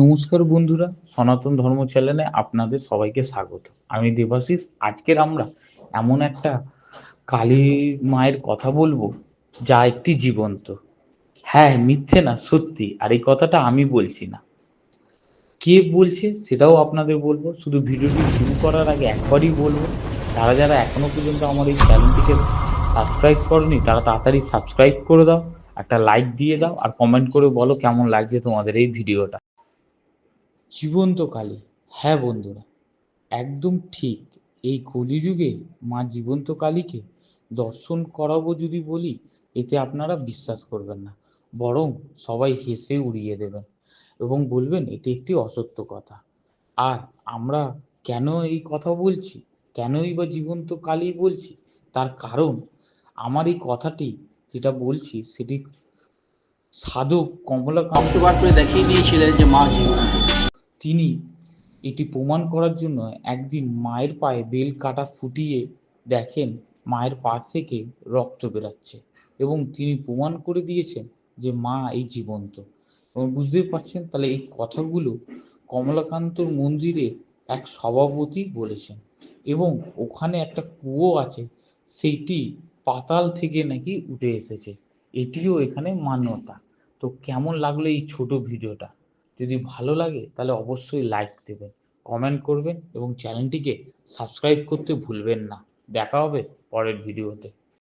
নমস্কার বন্ধুরা, সনাতন ধর্ম চ্যানেলে আপনাদের সবাইকে স্বাগত। আমি দেবাশিস, আজকের আমরা এমন একটা কালী মায়ের কথা বলব, যা একটি জীবন্ত। হ্যাঁ মিথ্যে না, সত্যি, আর এই কথাটা আমি বলছি না। কে বলছে সেটাও আপনাদের বলব, শুধু ভিডিওটি শুরু করার আগে একবারই বলব, যারা যারা এখনও পর্যন্ত আমার এই চ্যানেলটিকে সাবস্ক্রাইব করনি, তারা তাড়াতাড়ি সাবস্ক্রাইব করে দাও, একটা লাইক দিয়ে দাও, আর কমেন্ট করে বলো কেমন লাগছে তোমাদের এই ভিডিওটা। জীবন্ত কালী। হ্যাঁ বন্ধুরা, একদম ঠিক, এই কলিযুগে মা জীবন্ত কালীকে দর্শন করাবো যদি বলি, এতে আপনারা বিশ্বাস করবেন না, বরং সবাই হেসে উড়িয়ে দেবেন এবং বলবেন, এটি একটি অসত্য কথা। আর আমরা কেন এই কথা বলছি, কেনই বা জীবন্ত কালী বলছি, তার কারণ আমার এই কথাটি যেটা বলছি, সেটি সাধক কমলাকান্ত অক্টোবার করে দেখিয়ে দিয়েছিলেন যে মা জীবন্ত তিনি এটি প্রমাণ করার জন্য একদিন মায়ের পায়ে বেল কাটা ফুটিয়ে দেখেন মায়ের পা থেকে রক্ত বেরাচ্ছে এবং তিনি প্রমাণ করে দিয়েছেন যে মা এই জীবন্ত। এবং বুঝতেই পারছেন তাহলে এই কথাগুলো কমলাকান্তর মন্দিরে এক সভাপতি বলেছেন এবং ওখানে একটা কুয়ো আছে, সেইটি পাতাল থেকে নাকি উঠে এসেছে। এটিও এখানে মান্যতা। তো কেমন লাগল এই ছোট ভিডিওটা? যদি ভালো লাগে, তাহলে অবশ্যই লাইক দেবেন কমেন্ট করবেন এবং চ্যানেলটিকে সাবস্ক্রাইব করতে ভুলবেন না। দেখা হবে পরের ভিডিওতে